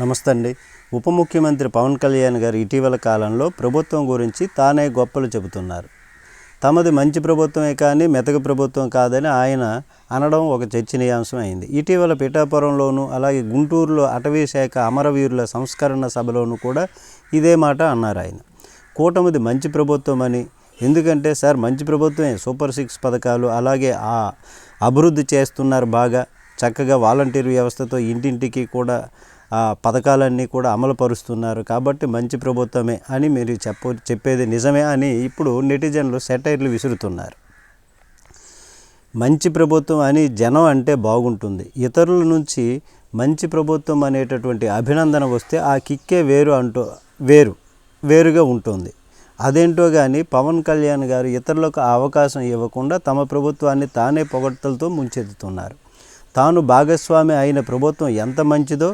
నమస్తే అండి ఉప ముఖ్యమంత్రి పవన్ కళ్యాణ్ గారు ఇటీవల కాలంలో ప్రభుత్వం గురించి తానే గొప్పలు చెబుతున్నారు. తమది మంచి ప్రభుత్వమే కానీ మెతక ప్రభుత్వం కాదని ఆయన అనడం ఒక చర్చనీయాంశం అయింది. ఇటీవల పిఠాపురంలోనూ అలాగే గుంటూరులో అటవీ శాఖ అమరవీరుల సంస్కరణ సభలోనూ కూడా ఇదే మాట అన్నారు ఆయన. కూటమిది మంచి ప్రభుత్వం అని ఎందుకంటే సార్ మంచి ప్రభుత్వమే. సూపర్ సిక్స్ పథకాలు అలాగే ఆ అభివృద్ధి చేస్తున్నారు బాగా. చక్కగా వాలంటీర్ వ్యవస్థతో ఇంటింటికి కూడా ఆ పథకాలన్నీ కూడా అమలు పరుస్తున్నారు కాబట్టి మంచి ప్రభుత్వమే అని మీరు చెప్ప చెప్పేది నిజమే అని ఇప్పుడు నెటిజన్లు సెటైర్లు విసురుతున్నారు. మంచి ప్రభుత్వం అని జనం అంటే బాగుంటుంది. ఇతరుల నుంచి మంచి ప్రభుత్వం అనేటటువంటి అభినందన వస్తే ఆ కిక్కే వేరు అంటూ వేరు వేరుగా ఉంటుంది. అదేంటో కానీ పవన్ కళ్యాణ్ గారు ఇతరులకు అవకాశం ఇవ్వకుండా తమ ప్రభుత్వాన్ని తానే పొగడ్తలతో ముంచెత్తుతున్నారు. తాను భాగస్వామి అయిన ప్రభుత్వం ఎంత మంచిదో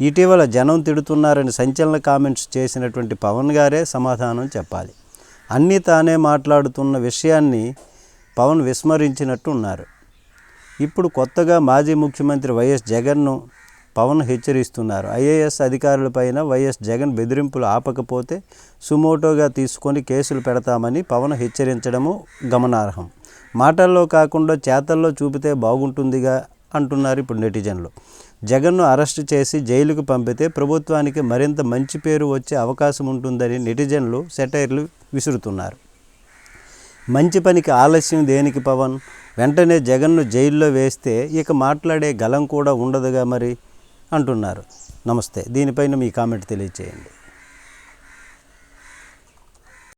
ఇటీవల జనం తిడుతున్నారని సంచలన కామెంట్స్ చేసినటువంటి పవన్ గారే సమాధానం చెప్పాలి. అన్నీ తానే మాట్లాడుతున్న విషయాన్ని పవన్ విస్మరించినట్టు ఉన్నారు ఇప్పుడు కొత్తగా మాజీ ముఖ్యమంత్రి వైఎస్ జగన్ను పవన్ హెచ్చరిస్తున్నారు. ఐఏఎస్ అధికారులపైన వైఎస్ జగన్ బెదిరింపులు ఆపకపోతే సుమోటోగా తీసుకొని కేసులు పెడతామని పవన్ హెచ్చరించడము గమనార్హం. మాటల్లో కాకుండా చేతల్లో చూపితే బాగుంటుందిగా అంటున్నారు ఇప్పుడు నెటిజన్లు. జగన్ను అరెస్టు చేసి జైలుకు పంపితే ప్రభుత్వానికి మరింత మంచి పేరు వచ్చే అవకాశం ఉంటుందని నెటిజన్లు సెటైర్లు విసురుతున్నారు. మంచి పనికి ఆలస్యం దేనికి పవన్? వెంటనే జగన్ను జైల్లో వేస్తే ఇక మాట్లాడే గలం కూడా ఉండదుగా మరి? అంటున్నారు. నమస్తే. దీనిపైన మీ కామెంట్ తెలియచేయండి.